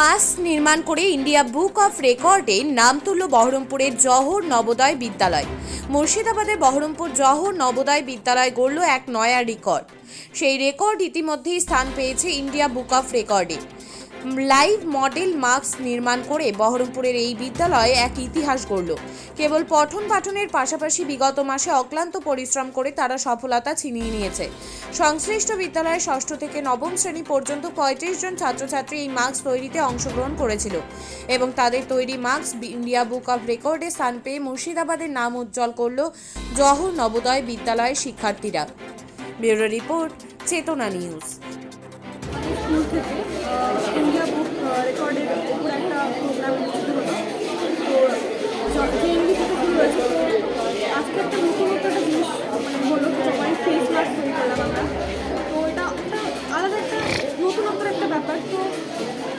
মাস নির্মাণ করে India book of রেকর্ডে নাম তুলল বহরমপুরের জহর নবোদয় বিদ্যালয়। মুর্শিদাবাদের বহরমপুর জহর নবোদয় বিদ্যালয় গড়ল এক নয়া রেকর্ড। সেই রেকর্ড ইতিমধ্যেই স্থান পেয়েছে ইন্ডিয়া বুক অফ রেকর্ডে। লাইভ মডেল মাস্ক নির্মাণ করে বহরমপুরের এই বিদ্যালয় এক ইতিহাস গড়ল। কেবল পঠন পাঠনের পাশাপাশি বিগত মাসে অক্লান্ত পরিশ্রম করে তারা সফলতা ছিনিয়ে নিয়েছে। সংশ্লিষ্ট বিদ্যালয়ের ষষ্ঠ থেকে নবম শ্রেণি পর্যন্ত পঁয়ত্রিশ জন ছাত্রছাত্রী এই মাস্ক তৈরিতে অংশগ্রহণ করেছিল এবং তাদের তৈরি মাস্ক ইন্ডিয়া বুক অফ রেকর্ডে স্থান পেয়ে মুর্শিদাবাদের নাম উজ্জ্বল করল জহর নবোদয় বিদ্যালয়ের শিক্ষার্থীরা। Bureau report, Chetana news. School থেকে ইন্ডিয়া বুক রেকর্ডের উপর একটা প্রোগ্রাম অনুষ্ঠিত হলো। তো জেএনবি থেকে শুরু হয়েছে আজকে একটা জিনিস মানে হলো সবাই ফেস মাস্ক তৈরি তো এটা আলাদা একটা নতুনত্বের একটা ব্যাপার। তো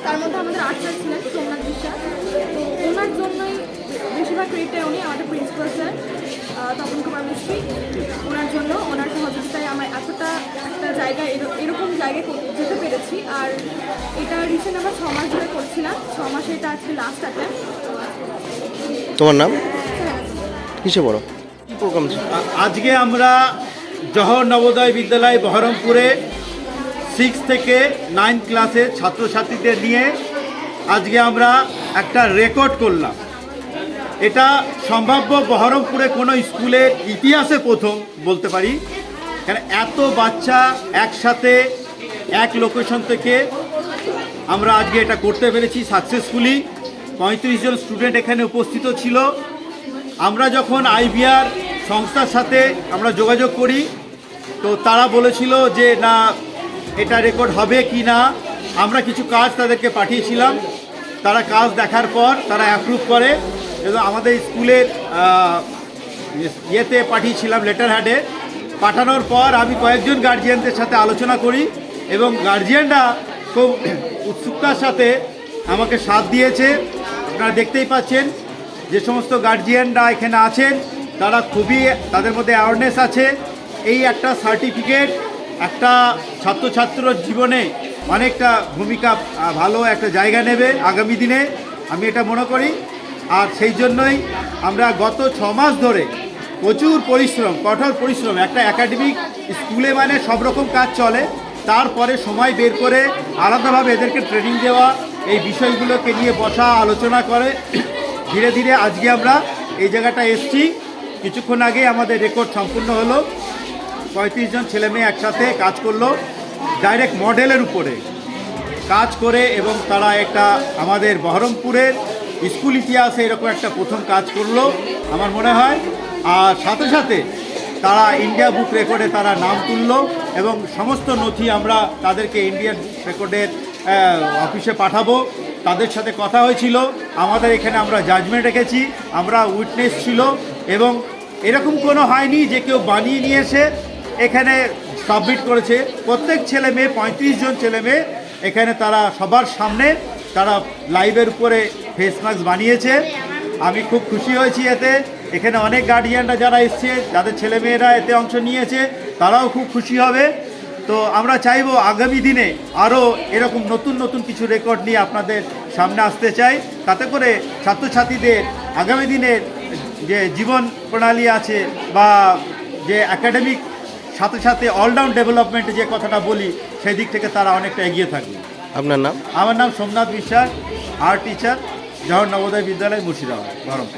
তার মধ্যে আমাদের আর্চার ছিলেন সোমনাথ বিশ্বাস। তো ওনার জন্যই বেশিরভাগ ক্রেডিটটা উনি আমাদের প্রিন্সিপাল স্যার তপন কুমার মিস্ত্রি। ওনার জন্য জায়গায় যেতে পেরেছি। আর এটা রিসেন্ট আমরা ছ মাস ধরে করছিলাম। ছ মাসে এটা আজকে লাস্ট অ্যাটেম্প তোমার নাম? কিসে বড় কি প্রোগ্রাম আজকে আমরা জহর নবোদয় বিদ্যালয় বহরমপুরে সিক্স থেকে নাইন ক্লাসের ছাত্রছাত্রীদের নিয়ে আজকে আমরা একটা রেকর্ড করলাম। এটা সম্ভাব্য বহরমপুরে কোনো স্কুলের ইতিহাসে প্রথম বলতে পারি। কারণ এত বাচ্চা একসাথে এক লোকেশন থেকে আমরা আজকে এটা করতে পেরেছি সাকসেসফুলি পঁয়ত্রিশ জন স্টুডেন্ট এখানে উপস্থিত ছিল। আমরা যখন আইবিআর সংস্থার সাথে আমরা যোগাযোগ করি, তো তারা বলেছিল যে, না, এটা রেকর্ড হবে কি না? আমরা কিছু কাজ তাদেরকে পাঠিয়েছিলাম। তারা কাজ দেখার পর তারা অ্যাপ্রুভ করে এবং আমাদের স্কুলের ইয়েতে পাঠিয়েছিলাম লেটার হ্যাডে পাঠানোর পর আমি কয়েকজন গার্জিয়ানদের সাথে আলোচনা করি। এবং গার্জিয়ানরা খুব উৎসুকতার সাথে আমাকে সাথ দিয়েছে। আপনারা দেখতেই পাচ্ছেন যে সমস্ত গার্জিয়ানরা এখানে আছেন। তারা খুবই তাদের মধ্যে অ্যাওয়ারনেস আছে। এই একটা সার্টিফিকেট একটা ছাত্রছাত্রর জীবনে অনেকটা ভূমিকা ভালো একটা জায়গা নেবে আগামী দিনে, আমি এটা মনে করি। আর সেই জন্যই আমরা গত ছ মাস ধরে প্রচুর পরিশ্রম, কঠোর পরিশ্রম, একটা একাডেমিক স্কুলে মানে সব রকম কাজ চলে। তারপরে সময় বের করে আলাদাভাবে এদেরকে ট্রেনিং দেওয়া, এই বিষয়গুলোকে নিয়ে বসা, আলোচনা করে। ধীরে ধীরে আজকে আমরা এই জায়গাটা এসছি। কিছুক্ষণ আগে আমাদের রেকর্ড সম্পূর্ণ হলো। পঁয়ত্রিশ জন ছেলে মেয়ে একসাথে কাজ করল ডাইরেক্ট মডেলের উপরে। কাজ করে এবং তারা একটা আমাদের বহরমপুরের স্কুল ইতিহাসে এরকম একটা প্রথম কাজ করল, আমার মনে হয়। আর সাথে সাথে তারা ইন্ডিয়া বুক রেকর্ডে তারা নাম তুললো এবং সমস্ত নথি আমরা তাদেরকে ইন্ডিয়ান বুক রেকর্ডের অফিসে পাঠাবো। তাদের সাথে কথা হয়েছিল। আমাদের এখানে আমরা জাজমেন্ট রেখেছি। আমরা উইটনেস ছিল এবং এরকম কোনো হয়নি যে কেউ বানিয়ে নিয়ে এসে এখানে সাবমিট করেছে। প্রত্যেক ছেলে মেয়ে, পঁয়ত্রিশ জন ছেলে মেয়ে এখানে তারা সবার সামনে তারা লাইভের উপরে ফেস মাস্ক বানিয়েছে। আমি খুব খুশি হয়েছি এতে। এখানে অনেক গার্ডিয়ানরা যারা এসছে যাদের ছেলেমেয়েরা এতে অংশ নিয়েছে তারাও খুব খুশি হবে। তো আমরা চাইব আগামী দিনে আরও এরকম নতুন নতুন কিছু রেকর্ড নিয়ে আপনাদের সামনে আসতে চাই। তাতে করে ছাত্রছাত্রীদের আগামী দিনের যে জীবন প্রণালী আছে বা যে একাডেমিক সাথে সাথে অলরাউন্ড ডেভেলপমেন্টে যে কথাটা বলি সেই দিক থেকে তারা অনেকটা এগিয়ে থাকবে। আপনার নাম? আমার নাম সোমনাথ বিশ্বাস আর্ট টিচার জওহর নবোদয় বিদ্যালয় মুর্শিদাবাদ বহরমপুর।